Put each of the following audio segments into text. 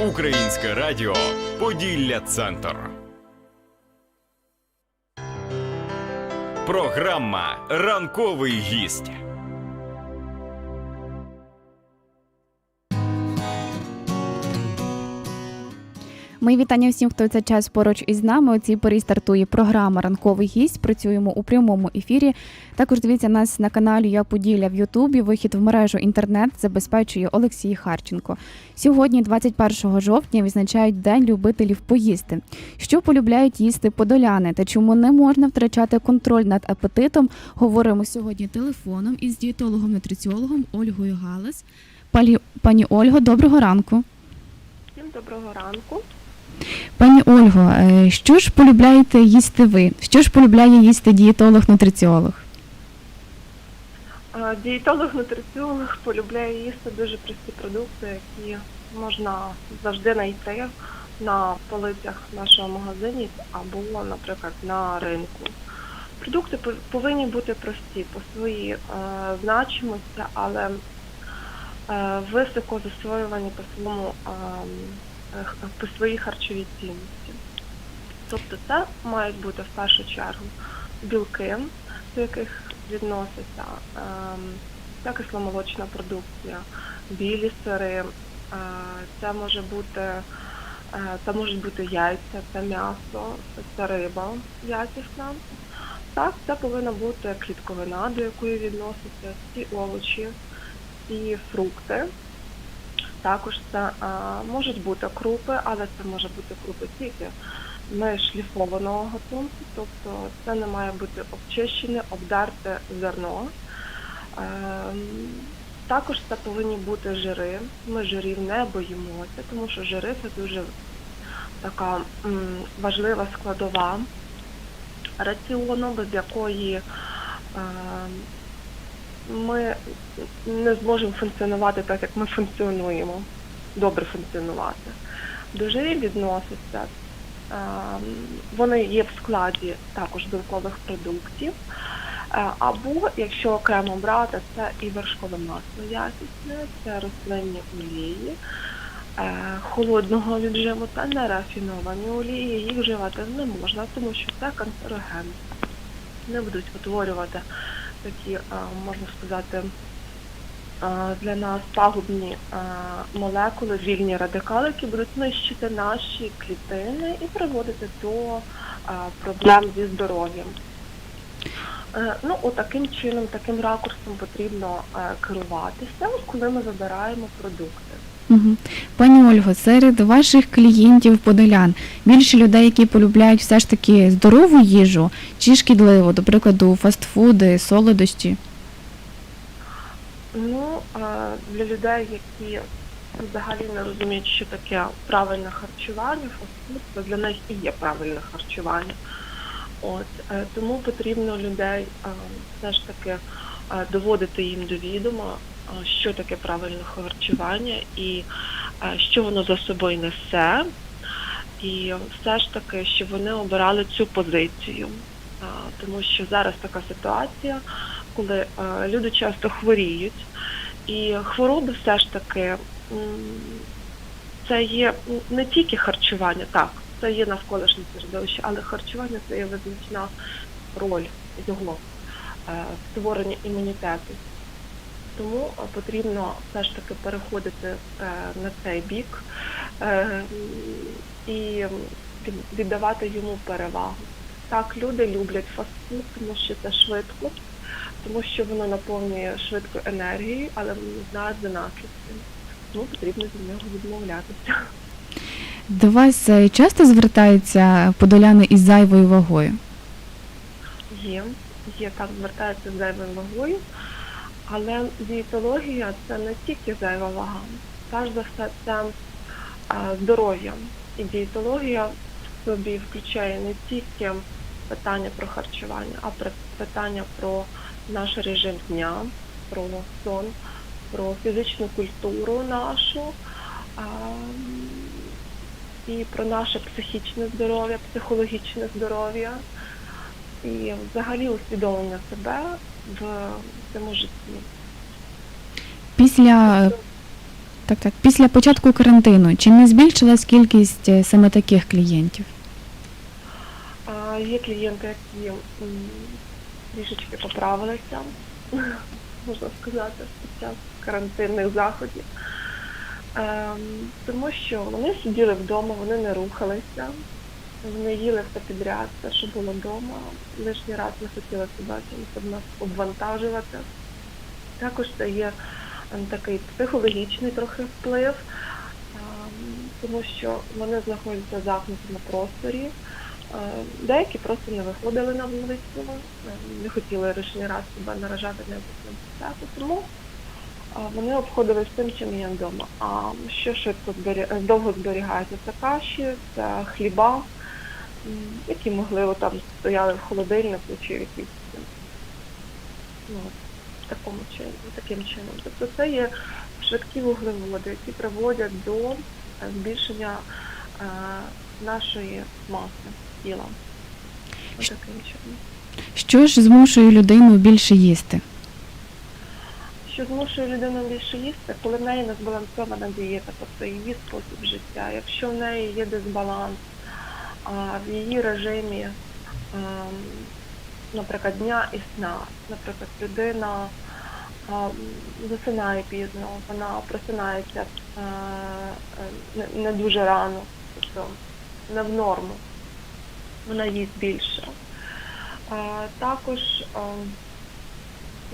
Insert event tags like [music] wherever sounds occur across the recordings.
Українське радіо Поділля Центр. Програма Ранковий гість. Мої вітання всім, хто цей час поруч із нами. У цій порі стартує програма Ранковий гість. Працюємо у прямому ефірі. Також дивіться нас на каналі Я Поділля в Ютубі. Вихід в мережу інтернет забезпечує Олексій Харченко. Сьогодні, 21 жовтня, відзначають День любителів поїсти. Що полюбляють їсти подоляни та чому не можна втрачати контроль над апетитом? Говоримо сьогодні телефоном із дієтологом-нутриціологом Ольгою Галас. Пані Ольго, доброго ранку. Всім доброго ранку. Пані Ольго, е, що ж полюбляєте їсти ви? Що ж полюбляє їсти дієтолог-нутриціолог? Е, Дієтолог-нутриціолог полюбляє їсти дуже прості продукти, які можна завжди знайти на полицях нашого магазині або, наприклад, на ринку. Продукти повинні бути прості по своїй е, значимості, але е, високо засвоювані по своєму е, по своїй харчовій цінності. Тобто це мають бути в першу чергу білки, до яких відноситься ем, ця кисломолочна продукція, білі сири, е, це може бути е, це можуть бути яйця, це м'ясо, це риба якісна. Так, це повинна бути клітковина, до якої відносяться ці овочі, ці фрукти. Також це е, можуть бути крупи, але це може бути крупи тільки не шліфованого гатунку, тобто це не має бути обчищене, обдерте зерно. Ем, Також це повинні бути жири. Ми жирів не боїмося, тому що жири це дуже така важлива складова раціону, без якої ем, ми не зможемо функціонувати так, як ми функціонуємо, добре функціонувати. До жирів відносяться Ем, Вони є в складі також білкових продуктів. Е, Або, якщо окремо брати, це і вершкове масло якісне, це рослинні олії, е, холодного віджиму та нерафіновані олії. Їх вживати не можна, тому що це канцероген. Не будуть утворювати такі, е, можна сказати, е, для нас пагубні е, молекули, вільні радикали, які будуть нищити наші клітини і приводити до проблем зі здоров'ям. Е, Ну, отаким чином, таким ракурсом потрібно е, керуватися, коли ми вибираємо продукти. Угу. Пані Ольго, серед ваших клієнтів подолян більше людей, які полюбляють все ж таки здорову їжу чи шкідливу, до прикладу, фастфуди, солодощі? Ну, е, для людей, які взагалі не розуміють, що таке правильне харчування, фастфуд, для них і є правильне харчування. От, е, тому потрібно людей е, все ж таки е, доводити їм до відома, що таке правильне харчування і що воно за собою несе. І все ж таки, щоб вони обирали цю позицію. Тому що зараз така ситуація, коли люди часто хворіють, і хвороби все ж таки це є не тільки харчування, так, це є навколишнє середовище, але харчування це є визначна роль його е, в створенні імунітету. Тому е, потрібно все ж таки переходити е, на цей бік і віддавати йому перевагу. Так, люди люблять фастфуд, тому що це швидко, тому що воно наповнює швидко енергією, але вони не знають за наслідки. Тому потрібно від нього відмовлятися. До вас е, часто звертаються подоляни із зайвою вагою? Є, є так, звертаються з зайвою вагою, але дієтологія це не тільки зайва вага. Перш за все, це е, здоров'я. І дієтологія в собі включає не тільки питання про харчування, а при- питання про наш режим дня, про сон, про фізичну культуру нашу. І про наше психічне здоров'я, психологічне здоров'я і взагалі усвідомлення себе в цьому житті. Після е, Так, так. Після початку карантину чи не збільшилась кількість е, саме таких клієнтів? А, Є клієнти, які трішечки поправилися, [laughs] можна сказати, під час карантинних заходів. Ем, Тому що вони сиділи вдома, вони не рухалися, вони їли все підряд, все, що було вдома. Лишній раз не хотіли себе нас обвантажувати. Також це є ем, такий психологічний трохи вплив, ем, тому що вони знаходяться замкнуті на просторі. Е, Деякі просто не виходили на вулицю, е, не хотіли лишній раз себе наражати на якусь небезпеку, тому вони обходились тим, чим є вдома. А що швидко збері... е, довго зберігається? Це каші, це хліба, які могли там стояли в холодильнику чи якісь ну, такому чином, таким чином. Тобто це є швидкі вуглеводи, які приводять до е, збільшення е, нашої маси тіла. Ось Таким чином. Що ж змушує людину більше їсти? Що змушує людину більше їсти, коли в неї не збалансована дієта, тобто її спосіб життя. Якщо в неї є дисбаланс а, в її режимі, ем, наприклад, дня і сна, наприклад, людина а, засинає пізно, вона просинається е, не, не дуже рано, тобто не в норму, вона їсть більше. Е, Також ем,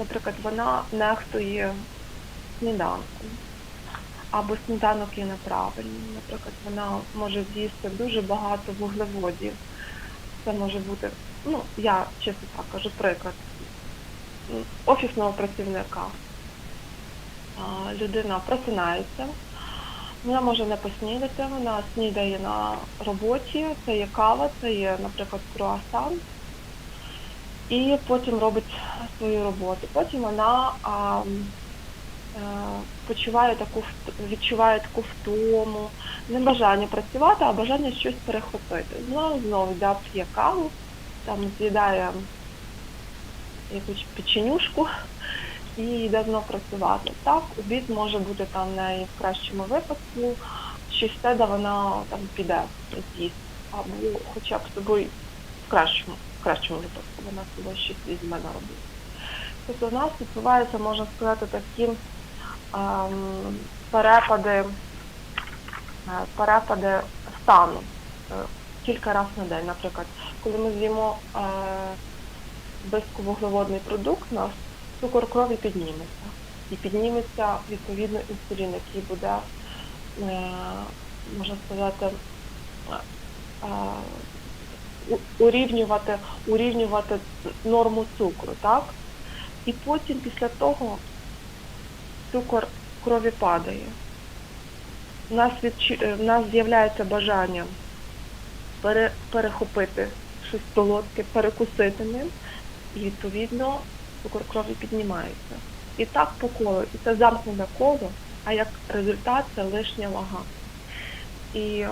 наприклад, вона нехтує сніданком. Або сніданок є неправильним. Наприклад, вона може з'їсти дуже багато вуглеводів. Це може бути, ну, я чесно так кажу, приклад офісного працівника. Людина просинається, вона може не поснідати, вона снідає на роботі, це є кава, це є, наприклад, круасан і потім робить свою роботу. Потім вона а, е, почуває таку відчуває таку втому, не бажання працювати, а бажання щось перехопити. Знову знову йде п'є каву, там з'їдає якусь печенюшку і йде знову працювати. Так, обід може бути там в кращому випадку, щось те, де вона там піде з'їсть, або хоча б собою в кращому, в кращому випадку вона з собою щось візьме на роботу. Тобто у нас відбуваються, можна сказати, такі ем, перепади, е, перепади стану е, кілька разів на день. Наприклад, коли ми з'їмо е, безковуглеводний продукт, у нас цукор крові підніметься. І підніметься відповідно інсулін, який буде, е, можна сказати, е, е, урівнювати, урівнювати норму цукру, так? І потім після того цукор крові падає. У нас, відчу... е, в нас з'являється бажання пере... перехопити щось солодке, перекусити ним, і відповідно цукор крові піднімається. І так по колу. І це замкнене коло, а як результат це лишня вага. І е,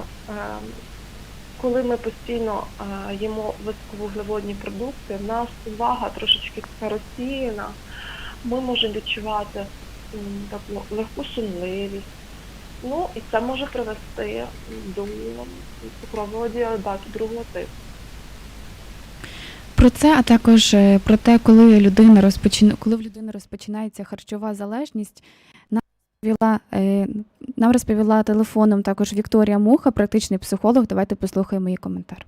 коли ми постійно е, їмо високовуглеводні продукти, в нас вага трошечки розсіяна, ми можемо відчувати таку легку сумливість. Ну і це може привести до цукрового діабету другого типу. Про це, а також е, про те, коли людина розпочина, коли в людини розпочинається харчова залежність, розповіла, е, нам розповіла телефоном також Вікторія Муха, практичний психолог. Давайте послухаємо її коментар.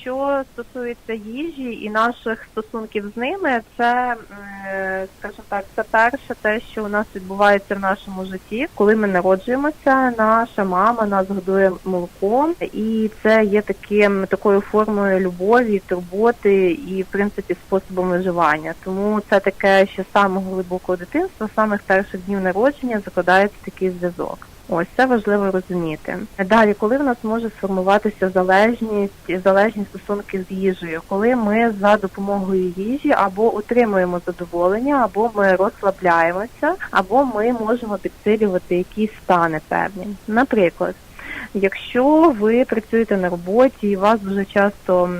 Що стосується їжі і наших стосунків з ними, це, скажімо так, це перше те, що у нас відбувається в нашому житті. Коли ми народжуємося, наша мама нас годує молоком, і це є таким такою формою любові, турботи і в принципі способом виживання. Тому це таке, що з самого глибокого дитинства, з самих перших днів народження закладається такий зв'язок. Ось це важливо розуміти. Далі, коли в нас може сформуватися залежність, залежні стосунки з їжею, коли ми за допомогою їжі або отримуємо задоволення, або ми розслабляємося, або ми можемо підсилювати якісь стани певні. Наприклад. Якщо ви працюєте на роботі і у вас дуже часто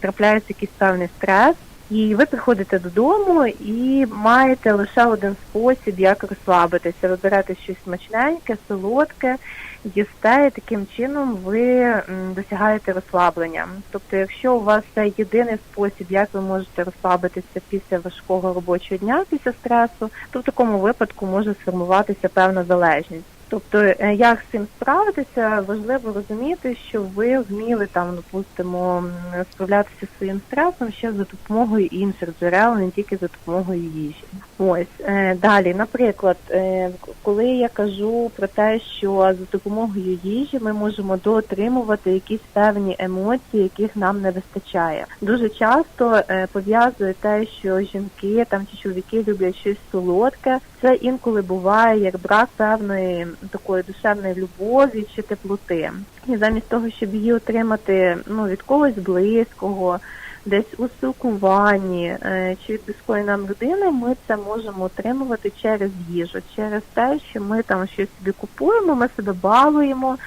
трапляється якийсь певний стрес, І ви приходите додому і маєте лише один спосіб, як розслабитися. Ви берете щось смачненьке, солодке, їсте, і таким чином ви досягаєте розслаблення. Тобто, якщо у вас це єдиний спосіб, як ви можете розслабитися після важкого робочого дня, після стресу, то в такому випадку може сформуватися певна залежність. Тобто, е, як з цим справитися, важливо розуміти, що ви вміли там, допустимо, справлятися зі своїм стресом ще за допомогою інших джерел, не тільки за допомогою їжі. Ось е, далі, наприклад, е, коли я кажу про те, що за допомогою їжі ми можемо доотримувати якісь певні емоції, яких нам не вистачає. Дуже часто пов'язує те, що жінки там чи чоловіки люблять щось солодке. Це інколи буває як брак певної такої душевної любові чи теплоти. І замість того, щоб її отримати ну від когось близького, десь у спілкуванні е, чи від близької нам людини, ми це можемо отримувати через їжу, через те, що ми там щось собі купуємо, ми себе балуємо.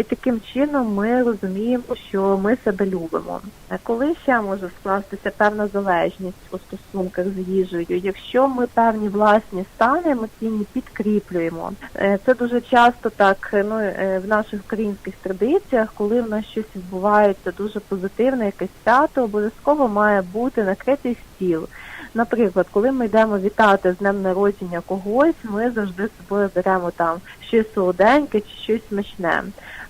І таким чином ми розуміємо, що ми себе любимо. А коли ще може скластися певна залежність у стосунках з їжею, якщо ми певні власні стани емоційні підкріплюємо, Е, це дуже часто так е, ну е, в наших українських традиціях, коли в нас щось відбувається дуже позитивне, якесь свято, обов'язково має бути накритий стіл. Наприклад, коли ми йдемо вітати з днем народження когось, ми завжди з собою беремо там щось солоденьке чи щось смачне.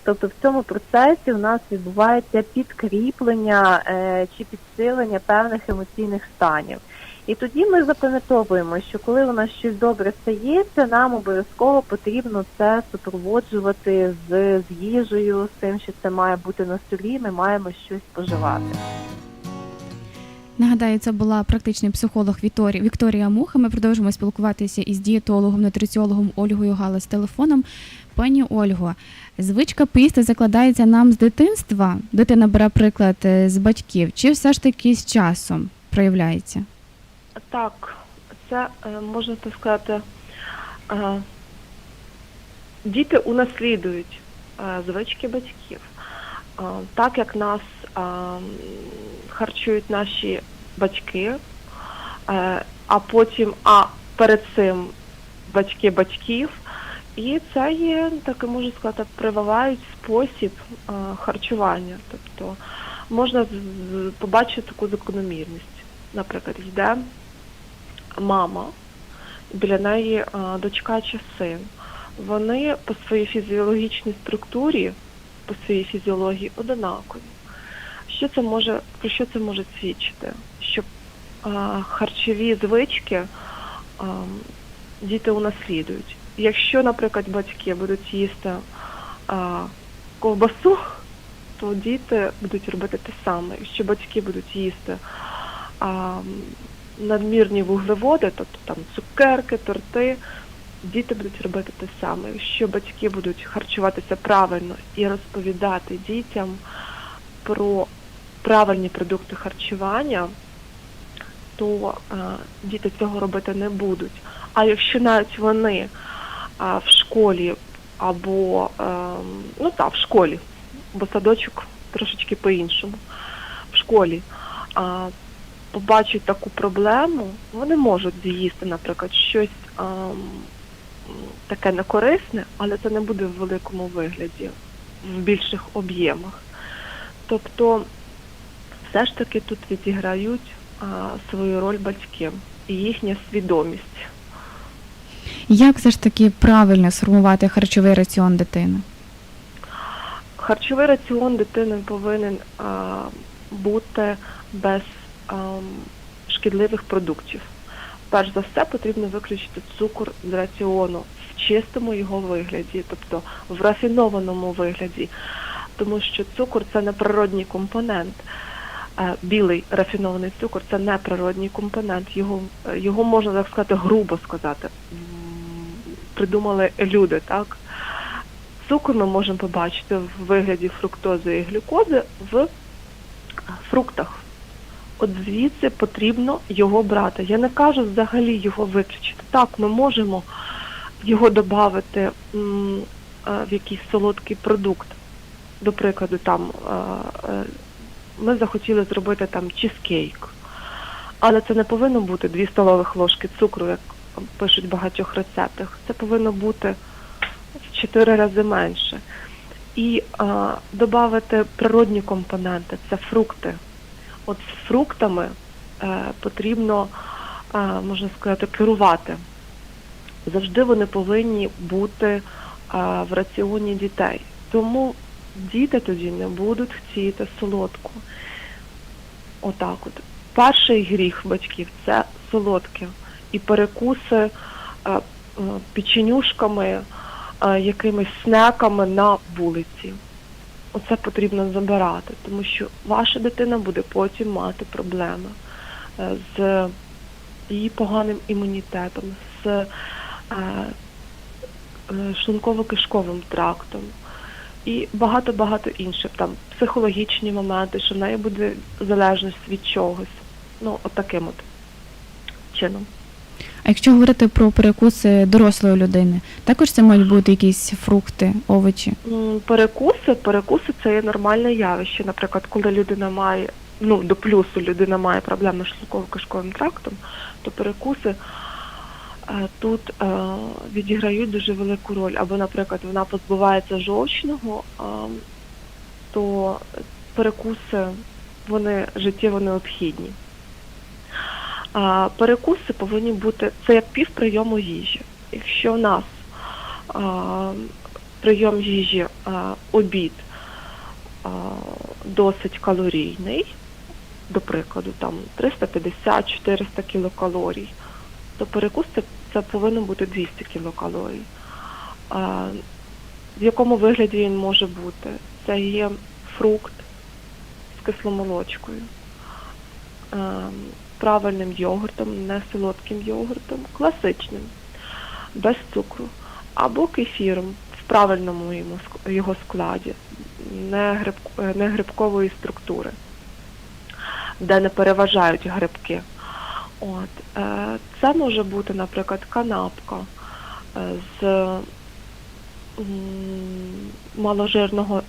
Тобто в цьому процесі у нас відбувається підкріплення е, чи підсилення певних емоційних станів. І тоді ми запам'ятовуємо, що коли у нас щось добре стається, нам обов'язково потрібно це супроводжувати з, з їжею, з тим, що це має бути на столі, ми маємо щось споживати. Нагадаю, це була практичний психолог Вікторія, Вікторія Муха. Ми продовжимо спілкуватися із дієтологом, нутриціологом Ольгою Галас телефоном. Пані Ольго, звичка поїсти закладається нам з дитинства. Дитина бере приклад е, з батьків, чи все ж таки з часом проявляється? Так, це е, можна так сказати. е, Діти унаслідують звички батьків. Так як нас харчують наші батьки, а потім, а перед цим батьки батьків. І це є, так можу сказати, прививають спосіб е, харчування. Тобто можна побачити таку закономірність. Наприклад, йде мама, біля неї е, дочка чи син. Вони по своїй фізіологічній структурі, по своїй фізіології одинакові. Що це може, про що це може свідчити? Що е, харчові звички е, діти унаслідують. Якщо, наприклад, батьки будуть їсти е, ковбасу, то діти будуть робити те саме. Якщо батьки будуть їсти а, надмірні вуглеводи, тобто там цукерки, торти, діти будуть робити те саме. Якщо батьки будуть харчуватися правильно і розповідати дітям про правильні продукти харчування, то а, діти цього робити не будуть. А якщо навіть вони а, в школі або ем, ну так, в школі, бо садочок трошечки по-іншому. В школі побачать таку проблему, вони можуть з'їсти, наприклад, щось ем, таке некорисне, але це не буде в великому вигляді, в більших об'ємах. Тобто, все ж таки тут відіграють а, свою роль батьки і їхня свідомість. Як все ж таки правильно сформувати харчовий раціон дитини? Харчовий раціон дитини повинен а, бути без ам, шкідливих продуктів. Перш за все потрібно виключити цукор з раціону в чистому його вигляді, тобто в рафінованому вигляді, тому що цукор це не природній компонент. Е, Білий рафінований цукор це не природній компонент. Його, е, його можна так сказати, грубо сказати. Придумали люди, так? Цукор ми можемо побачити в вигляді фруктози і глюкози в фруктах. От звідси потрібно його брати. Я не кажу взагалі його виключити. Так, ми можемо його додати е, в якийсь солодкий продукт. До прикладу, там е, е, ми захотіли зробити там чизкейк. Але це не повинно бути 2 столових ложки цукру, як пишуть в багатьох рецептах. Це повинно бути в 4 рази менше. І а, додати природні компоненти це фрукти. От з фруктами е, потрібно, е, можна сказати, керувати. Завжди вони повинні бути е, в раціоні дітей. Тому діти тоді не будуть хотіти солодку. Отак от. Перший гріх батьків це солодке. І перекуси е, е, печенюшками, е, якимись снеками на вулиці. Оце потрібно забирати, тому що ваша дитина буде потім мати проблеми з її поганим імунітетом, з шлунково-кишковим трактом і багато-багато інших там психологічні моменти, що в неї буде залежність від чогось. Ну, от таким от чином. Якщо говорити про перекуси дорослої людини, також це мають бути якісь фрукти, овочі. Перекуси, перекуси це є нормальне явище. Наприклад, коли людина має, ну до плюсу людина має проблеми з шлунково-кишковим трактом, то перекуси е, тут е, відіграють дуже велику роль. Або, наприклад, вона позбувається жовчного, е, то перекуси вони життєво необхідні. Перекуси повинні бути це як пів прийому їжі. Якщо в нас прийом їжі обід досить калорійний, до прикладу, там 350-400 кілокалорій, то перекус це, це повинно бути 200 кілокалорій. В якому вигляді він може бути? Це є фрукт з кисломолочкою, ем, правильним йогуртом, не солодким йогуртом, класичним, без цукру, або кефіром в правильному його складі, не, гриб, не грибкової структури, де не переважають грибки. От, е, це може бути, наприклад, канапка е, з маложирного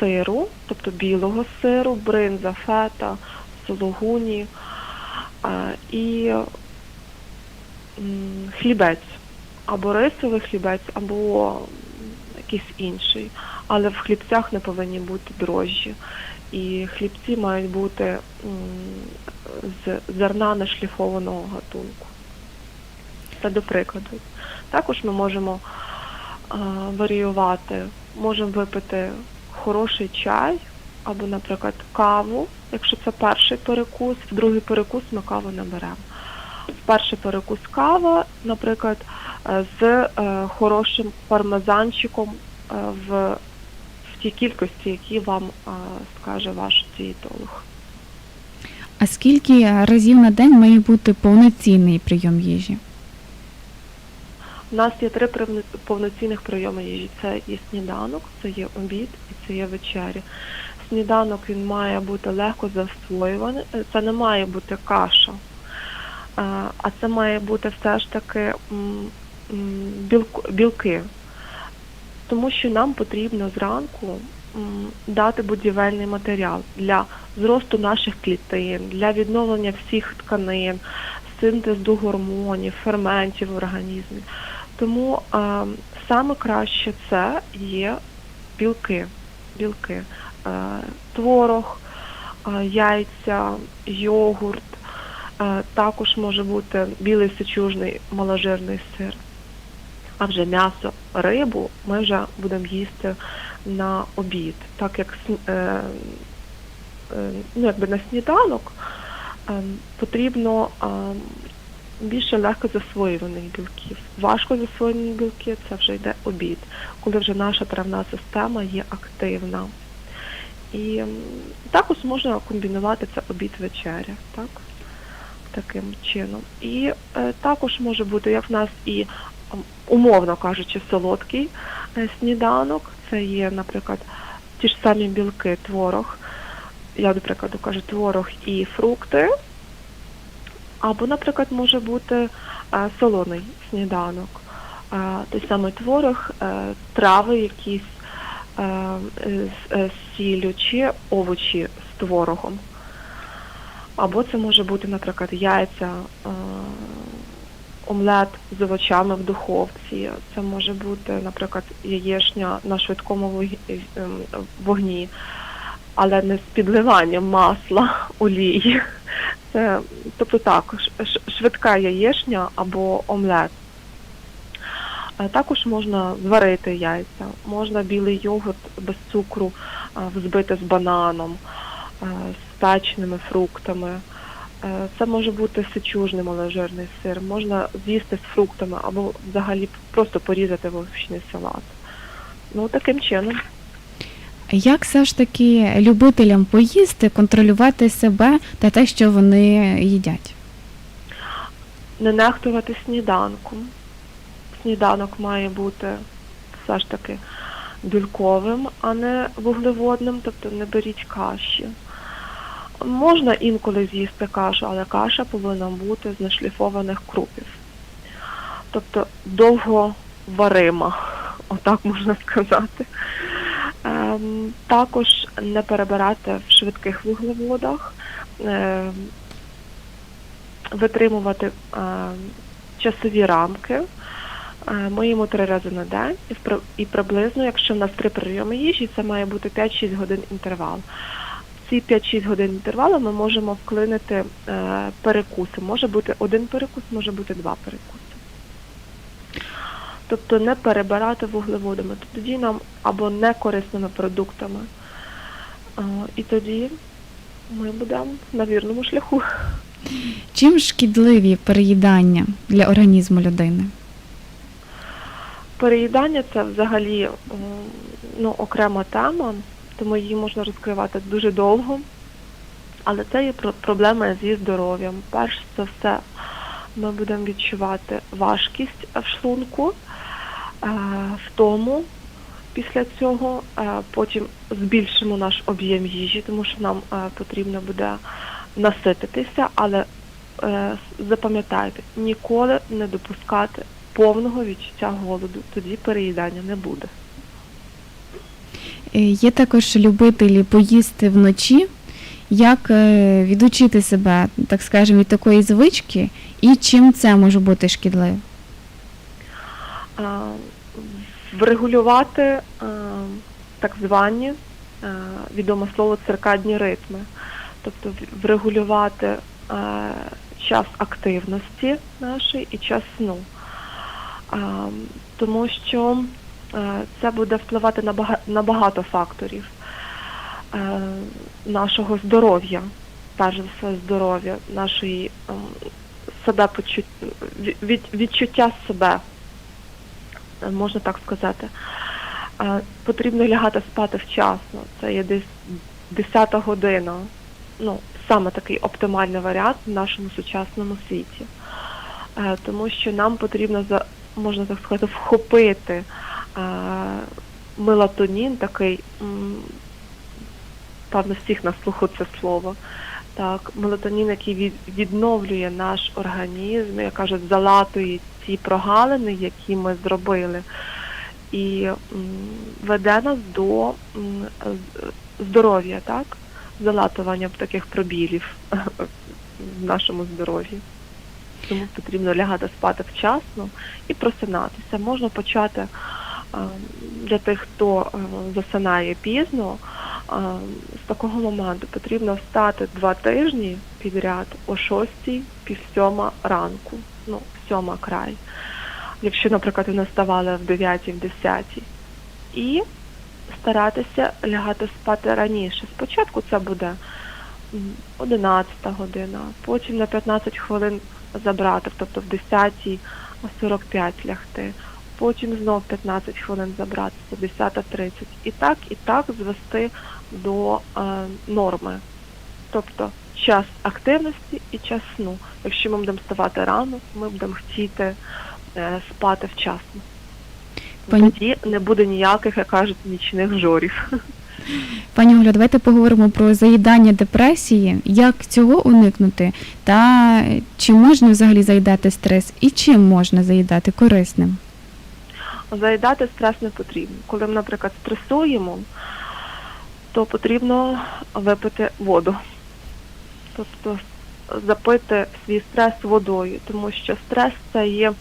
сиру, тобто білого сиру, бринза, фета, сологуні і хлібець, або рисовий хлібець, або якийсь інший. Але в хлібцях не повинні бути дрожжі. І хлібці мають бути з зерна нешліфованого гатунку. Це до прикладу. Також ми можемо варіювати, можемо випити хороший чай або, наприклад, каву, якщо це перший перекус, в другий перекус ми каву не беремо. В перший перекус кава, наприклад, е, з е, хорошим пармезанчиком е, в, в тій кількості, які вам скаже ваш дієтолог. А скільки разів на день має бути повноцінний прийом їжі? У нас є три повноцінних прийоми їжі. Це є сніданок, це є обід і це є вечеря. Сніданок він має бути легко засвоюваний. Е, Це не має бути каша, Е, а це має бути все ж таки білки. Тому що нам потрібно зранку дати будівельний матеріал для зросту наших клітин, для відновлення всіх тканин, синтезу гормонів, ферментів в організмі. Тому е, саме краще це є білки. білки. Е, творог, е, яйця, йогурт, е, також може бути білий сечужний маложирний сир. А вже м'ясо, рибу ми вже будемо їсти на обід, так як ну, якби на сніданок потрібно більше легко засвоюваних білків. Важко засвоєні білки це вже йде обід, коли вже наша травна система є активна. І також можна комбінувати це обід-вечеря, так? Таким чином. І е, також може бути, як в нас і умовно кажучи, солодкий е, сніданок. Це є, наприклад, ті ж самі білки, творог. Я, до прикладу, кажу, творог і фрукти. Або, наприклад, може бути е, солоний сніданок. Е, той самий творог, е, трави якісь сіллю чи овочі з творогом. Або це може бути, наприклад, яйця, е, омлет з овочами в духовці. Це може бути, наприклад, яєшня на швидкому вог- вогні, але не з підливанням масла, [laughs] олії. Це, тобто так, швидка яєшня або омлет. Е, Також можна зварити яйця, можна білий йогурт без цукру е, взбити з бананом, е, з печеними фруктами. Це може бути сичужний маложирний сир, можна з'їсти з фруктами або взагалі просто порізати в овочний салат. Ну, таким чином. Як все ж таки любителям поїсти контролювати себе та те, що вони їдять? не нехтувати сніданком. Сніданок має бути все ж таки білковим, а не вуглеводним, тобто не беріть каші. Можна інколи з'їсти кашу, але каша повинна бути з нешліфованих крупів. Тобто довго варима, отак можна сказати. Ем, також не перебирати в швидких вуглеводах. Ем, витримувати е, часові рамки. Ми їмо три рази на день і, приблизно, якщо в нас три прийоми їжі, це має бути 5-6 годин інтервал. В ці 5-6 годин інтервалу ми можемо вклинити е, перекуси. Може бути один перекус, може бути два перекуси. Тобто не перебирати вуглеводами. Тоді нам або некорисними продуктами. Е, І тоді ми будемо на вірному шляху. Чим шкідливі переїдання для організму людини? Переїдання це взагалі ну, окрема тема, тому її можна розкривати дуже довго. Але це є про- проблема зі здоров'ям. Перш за все, ми будемо відчувати важкість в шлунку, е, втому після цього, е, потім збільшимо наш об'єм їжі, тому що нам е, потрібно буде насититися, але е, запам'ятайте, ніколи не допускати повного відчуття голоду, тоді переїдання не буде. Е, Є також любителі поїсти вночі. Як е, відучити себе, так скажемо, від такої звички, і чим це може бути шкідливо? Врегулювати так звані відоме слово циркадні ритми, тобто врегулювати час активності нашої і час сну. Тому що е, це буде впливати на бага- на багато факторів е, нашого здоров'я, перш за все здоров'я, нашої ем, себе почут... від... відчуття себе, е, можна так сказати. Потрібно лягати спати вчасно. Це є десь 10 година. Ну, саме такий оптимальний варіант в нашому сучасному світі. Тому що нам потрібно можна так сказати, вхопити е, мелатонін, такий, певно, всіх на слуху це слово. Так, мелатонін, який від, відновлює наш організм, як кажуть, залатує ці прогалини, які ми зробили, і веде нас до здоров'я, так? Залатування таких пробілів [laughs] в нашому здоров'ї. Тому потрібно лягати спати вчасно і просинатися. Можна почати е, для тих, хто е, засинає пізно. е, З такого моменту потрібно встати два тижні підряд о 6, пів сьома ранку, ну, сьома край. Якщо, наприклад, ви не вставали в 9, в 10. І старатися лягати спати раніше. Спочатку це буде 11 година, потім на 15 хвилин забрати, тобто в 10.45 лягти, потім знов 15 хвилин забрати, це 10.30. І так, і так звести до е, норми. Тобто час активності і час сну. Якщо ми будемо вставати рано, ми будемо хотіти е, спати вчасно. Пані- Тоді не буде ніяких, як кажуть, нічних жорів. [laughs] Пані Олю, давайте поговоримо про заїдання депресії, як цього уникнути, та чи можна взагалі заїдати стрес, і чим можна заїдати корисним? Заїдати стрес не потрібно. Коли ми, наприклад, стресуємо, то потрібно випити воду. Тобто запити свій стрес водою, тому що стрес це є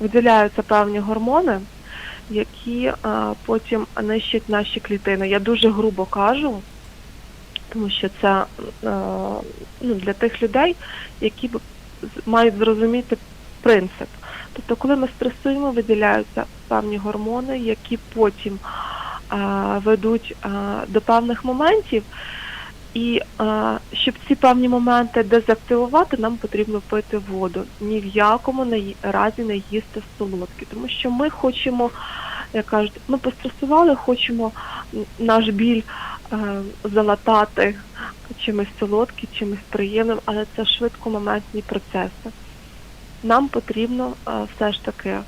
виділяються певні гормони, які е, потім нищать наші клітини. Я дуже грубо кажу, тому що це е, ну, для тих людей, які мають зрозуміти принцип. Тобто, коли ми стресуємо, виділяються певні гормони, які потім е, ведуть до певних моментів. І е, щоб ці певні моменти дезактивувати, нам потрібно пити воду. Ні в якому не разі не їсти солодкі, тому що ми хочемо, як кажуть, ми постресували, хочемо наш біль е, залатати чимось солодким, чимось приємним, але це швидкомоментні процеси. Нам потрібно е, все ж таки е,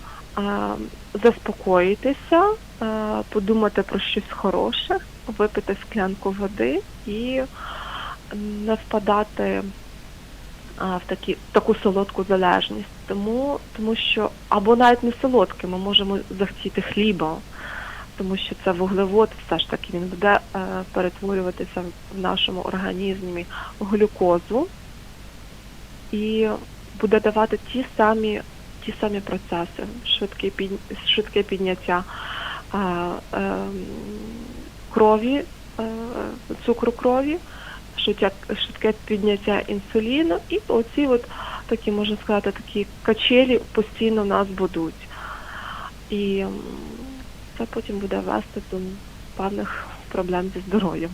заспокоїтися, е, подумати про щось хороше, випити склянку води і не впадати в такі, в таку солодку залежність. Тому, тому що, або навіть не солодке, ми можемо захотіти хліба, тому що це вуглевод, все ж таки він буде е, перетворюватися в нашому організмі глюкозу і буде давати ті самі, ті самі процеси, швидке, під, швидке підняття е, е, крові, е, цукру крові, швидке, підняття інсуліну, і оці от такі, можна сказати, такі качелі постійно нас будуть. І це потім буде вести до певних проблем зі здоров'ям.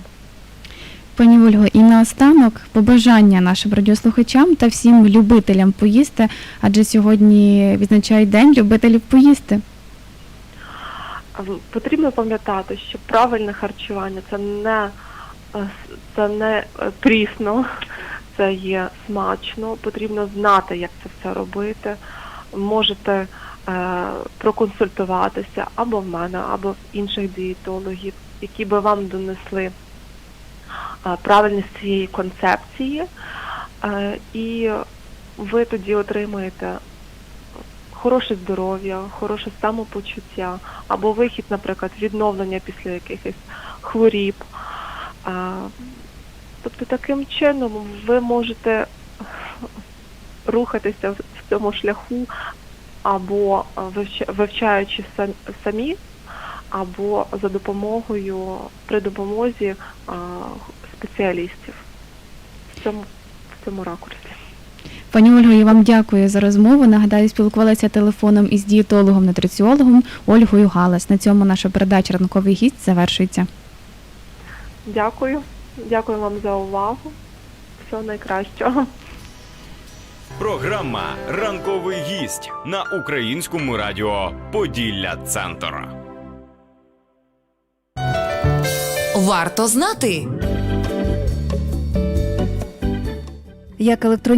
Пані Ольго, і наостанок побажання нашим радіослухачам та всім любителям поїсти, адже сьогодні відзначають день любителів поїсти. Потрібно пам'ятати, що правильне харчування це не, е, це не е, прісно, [laughs] це є смачно. Потрібно знати, як це все робити. Можете е, проконсультуватися або в мене, або в інших дієтологів, які би вам донесли е, правильність цієї концепції, е, і ви тоді отримаєте хороше здоров'я, хороше самопочуття, або вихід, наприклад, відновлення після якихось хворіб. Тобто таким чином ви можете рухатися в цьому шляху або вивчаючи самі, або за допомогою при допомозі спеціалістів в цьому, в цьому ракурсі. Пані Ольго, я вам дякую за розмову. Нагадаю, спілкувалася телефоном із дієтологом нутриціологом Ольгою Галас. На цьому наша передача ранковий гість завершується. Дякую. Дякую вам за увагу. Всього найкращого. Програма Ранковий гість на українському радіо Поділля Центр. Варто знати. Як електронні